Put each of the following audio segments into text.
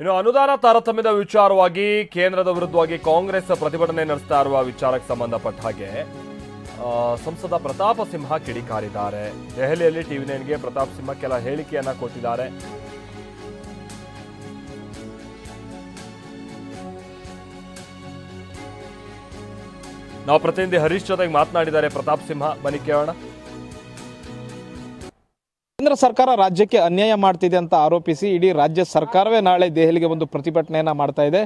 ಇನ್ನು ಅನುದಾನ ತಾರತಮ್ಯದ ವಿಚಾರವಾಗಿ ಕೇಂದ್ರದ ವಿರುದ್ಧವಾಗಿ ಕಾಂಗ್ರೆಸ್ ಪ್ರತಿಭಟನೆ ನಡೆಸ್ತಾ ಇರುವ ವಿಚಾರಕ್ಕೆ ಸಂಬಂಧಪಟ್ಟ ಹಾಗೆ ಸಂಸದ ಪ್ರತಾಪ ಸಿಂಹ ಕಿಡಿಕಾರಿದ್ದಾರೆ. ದೆಹಲಿಯಲ್ಲಿ ಟಿವಿ ನೈನ್ಗೆ ಪ್ರತಾಪ್ ಸಿಂಹ ಕೆಲ ಹೇಳಿಕೆಯನ್ನ ಕೊಟ್ಟಿದ್ದಾರೆ. ನಾವು ಪ್ರತಿನಿಧಿ ಹರೀಶ್ ಜೊತೆಗೆ ಮಾತನಾಡಿದ್ದಾರೆ. ಪ್ರತಾಪ್ ಸಿಂಹ, ಬನ್ನಿ ಕೇಳೋಣ. ಕೇಂದ್ರ ಸರ್ಕಾರ ರಾಜ್ಯಕ್ಕೆ ಅನ್ಯಾಯ ಮಾಡ್ತಿದೆ ಅಂತ ಆರೋಪಿಸಿ ಇಡೀ ರಾಜ್ಯ ಸರ್ಕಾರವೇ ನಾಳೆ ದೆಹಲಿಗೆ ಬಂದು ಪ್ರತಿಭಟನೆಯನ್ನ ಮಾಡ್ತಾ ಇದೆ.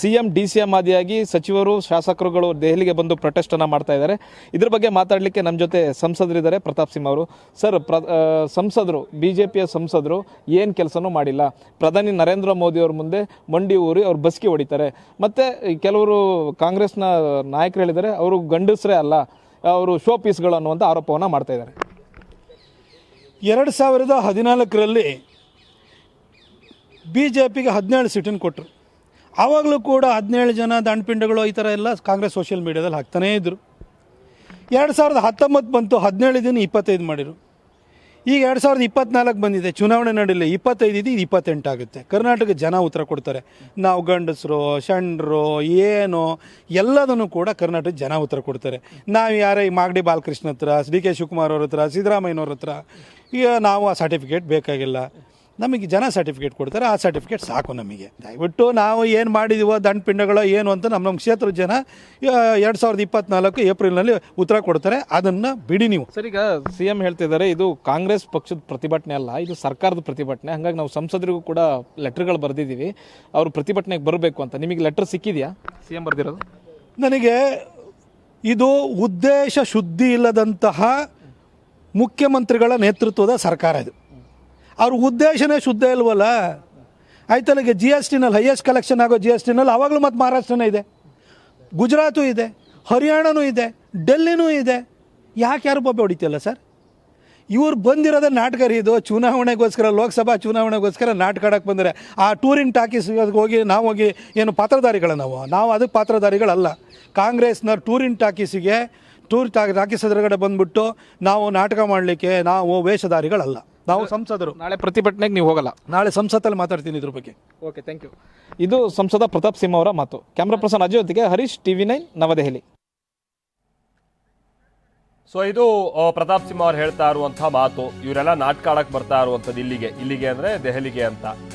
ಸಿಎಂ ಡಿ ಸಿ ಎಂ ಆದಿಯಾಗಿ ಸಚಿವರು, ಶಾಸಕರುಗಳು ದೆಹಲಿಗೆ ಬಂದು ಪ್ರೊಟೆಸ್ಟ್ ಅನ್ನ ಮಾಡ್ತಾ ಇದ್ದಾರೆ. ಇದ್ರ ಬಗ್ಗೆ ಮಾತಾಡಲಿಕ್ಕೆ ನಮ್ಮ ಜೊತೆ ಸಂಸದರಿದ್ದಾರೆ ಪ್ರತಾಪ್ ಸಿಂಹ ಅವರು. ಸರ್, ಪ್ರ ಸಂಸದರು, ಬಿಜೆಪಿಯ ಸಂಸದರು ಏನು ಕೆಲಸನೂ ಮಾಡಿಲ್ಲ. ಪ್ರಧಾನಿ ನರೇಂದ್ರ ಮೋದಿ ಅವ್ರ ಮುಂದೆ ಮಂಡಿ ಊರಿ ಅವ್ರು ಬಸ್ಕಿ ಹೊಡಿತಾರೆ. ಮತ್ತೆ ಕೆಲವರು ಕಾಂಗ್ರೆಸ್ನ ನಾಯಕರು ಹೇಳಿದ್ದಾರೆ, ಅವರು ಗಂಡಸರೇ ಅಲ್ಲ, ಅವರು ಶೋ ಪೀಸ್ಗಳು ಅನ್ನುವಂಥ ಆರೋಪವನ್ನು ಮಾಡ್ತಾ ಇದ್ದಾರೆ. ಎರಡು ಸಾವಿರದ ಹದಿನಾಲ್ಕರಲ್ಲಿ ಬಿ ಜೆ ಪಿಗೆ ಹದಿನೇಳು ಸೀಟನ್ನು ಕೊಟ್ಟರು ಆವಾಗಲೂ ಕೂಡ ಹದಿನೇಳು ಜನ ದಂಡಪಿಂಡಗಳು ಈ ಥರ ಎಲ್ಲ ಕಾಂಗ್ರೆಸ್ ಸೋಷಿಯಲ್ ಮೀಡಿಯಾದಲ್ಲಿ ಹಾಕ್ತಾನೇ ಇದ್ದರು ಎರಡು ಸಾವಿರದ ಹತ್ತೊಂಬತ್ತು ಬಂತು, ಹದಿನೇಳು ದಿನ ಇಪ್ಪತ್ತೈದು ಮಾಡಿರು ಈಗ ಎರಡು ಸಾವಿರದ ಇಪ್ಪತ್ನಾಲ್ಕು ಬಂದಿದೆ. ಚುನಾವಣೆ ನಡೀಲಿ ಇಪ್ಪತ್ತೈದು ಇದು ಇಪ್ಪತ್ತೆಂಟು ಆಗುತ್ತೆ. ಕರ್ನಾಟಕ ಜನ ಉತ್ತರ ಕೊಡ್ತಾರೆ. ನಾವು ಗಂಡಸರು ಷಂಡ್ರು ಏನು, ಎಲ್ಲದನ್ನು ಕೂಡ ಕರ್ನಾಟಕ ಜನ ಉತ್ತರ ಕೊಡ್ತಾರೆ. ನಾವು ಯಾರೇ ಈ ಮಾಗಡಿ ಬಾಲಕೃಷ್ಣ ಹತ್ರ, ಡಿ ಕೆ ಶಿವಕುಮಾರ್ ಅವ್ರ ಹತ್ರ, ಸಿದ್ದರಾಮಯ್ಯನವ್ರ ಹತ್ರ, ಈಗ ನಾವು ಆ ಸರ್ಟಿಫಿಕೇಟ್ ಬೇಕಾಗಿಲ್ಲ. ನಮಗೆ ಜನ ಸರ್ಟಿಫಿಕೇಟ್ ಕೊಡ್ತಾರೆ ಆ ಸರ್ಟಿಫಿಕೇಟ್ ಸಾಕು ನಮಗೆ. ದಯವಿಟ್ಟು ನಾವು ಏನು ಮಾಡಿದೀವೋ ದಂಡ ಪಿಂಡಗಳು ಏನು ಅಂತ ನಮ್ಮ ನಮ್ಮ ಕ್ಷೇತ್ರದ ಜನ ಎರಡು ಸಾವಿರದ ಇಪ್ಪತ್ನಾಲ್ಕು ಏಪ್ರಿಲ್ನಲ್ಲಿ ಉತ್ತರ ಕೊಡ್ತಾರೆ ಅದನ್ನು ಬಿಡಿ ನೀವು. ಸರ್ ಈಗ ಸಿ ಎಂ ಹೇಳ್ತಿದ್ದಾರೆ ಇದು ಕಾಂಗ್ರೆಸ್ ಪಕ್ಷದ ಪ್ರತಿಭಟನೆ ಅಲ್ಲ ಇದು ಸರ್ಕಾರದ ಪ್ರತಿಭಟನೆ. ಹಂಗಾಗಿ ನಾವು ಸಂಸದರಿಗೂ ಕೂಡ ಲೆಟರ್ಗಳು ಬರೆದಿದ್ದೀವಿ. ಅವರು ಪ್ರತಿಭಟನೆಗೆ ಬರಬೇಕು ಅಂತ. ನಿಮಗೆ ಲೆಟರ್ ಸಿಕ್ಕಿದೆಯಾ? ಸಿ ಎಂ ಬರೆದಿರೋದು? ನನಗೆ ಇದು ಉದ್ದೇಶ ಶುದ್ಧಿ ಇಲ್ಲದಂತಹ ಮುಖ್ಯಮಂತ್ರಿಗಳ ನೇತೃತ್ವದ ಸರ್ಕಾರ ಇದು. ಅವ್ರ ಉದ್ದೇಶನೇ ಶುದ್ಧ ಇಲ್ವಲ್ಲ? ಆಯ್ತಲ್ಲ ಈಗ ಜಿ ಎಸ್ ಟಿನಲ್ಲಿ ಹೈಯೆಸ್ಟ್ ಕಲೆಕ್ಷನ್ ಆಗೋ ಜಿ ಎಸ್ ಟಿನಲ್ಲಿ ಅವಾಗಲೂ ಮತ್ತು ಮಹಾರಾಷ್ಟ್ರನೇ ಇದೆ. ಗುಜರಾತು ಇದೆ, ಹರಿಯಾಣನೂ ಇದೆ, ಡೆಲ್ಲಿನೂ ಇದೆ. ಯಾಕೆ ಯಾರು ಬೊಬ್ಬೆ ಹೊಡಿತಿಲ್ಲ ಸರ್? ಇವ್ರು ಬಂದಿರೋದೇ ನಾಟಕ ರೀ ಇದು. ಚುನಾವಣೆಗೋಸ್ಕರ, ಲೋಕಸಭಾ ಚುನಾವಣೆಗೋಸ್ಕರ ನಾಟಕ ಆಡಕ್ಕೆ ಬಂದರೆ ಆ ಟೂರಿಂಗ್ ಟಾಕೀಸ್ ಹೋಗಿ ನಾವು ಹೋಗಿ ಏನು ಪಾತ್ರಧಾರಿಗಳ ನಾವು? ನಾವು ಅದಕ್ಕೆ ಪಾತ್ರಧಾರಿಗಳಲ್ಲ. ಕಾಂಗ್ರೆಸ್ನ ಟೂರಿಂಗ್ ಟಾಕೀಸಿಗೆ, ಟೂರ್ ಟಾಕೀಸ್ ಎದುರುಗಡೆ ಬಂದುಬಿಟ್ಟು ನಾವು ನಾಟಕ ಮಾಡಲಿಕ್ಕೆ ನಾವು ವೇಷಧಾರಿಗಳಲ್ಲ. ನಾವು ಸಂಸದರು. ನಾಳೆ ಪ್ರತಿಭಟನೆಗೆ ನೀವು ಹೋಗಲ್ಲ. ನಾಳೆ ಸಂಸತ್ತಲ್ಲಿ ಮಾತಾಡ್ತೀನಿ ಇದ್ರ ಬಗ್ಗೆ. ಓಕೆ ಥ್ಯಾಂಕ್ ಯು ಇದು ಸಂಸದ ಪ್ರತಾಪ್ ಸಿಂಹ ಅವರ ಮಾತು. ಕ್ಯಾಮ್ರಾ ಪರ್ಸನ್ ಅಜಯ್ ಜೊತೆಗೆ Harish TV nine New Delhi. So ಇದು ಪ್ರತಾಪ್ ಸಿಂಹ ಅವ್ರು ಹೇಳ್ತಾ ಇರುವಂತಹ ಮಾತು. ಇವರೆಲ್ಲ ನಾಟಕ ಆಡಕ್ ಬರ್ತಾ ಇರುವಂಥದ್ದು ಇಲ್ಲಿಗೆ ಇಲ್ಲಿಗೆ ಅಂದ್ರೆ ದೆಹಲಿಗೆ ಅಂತ.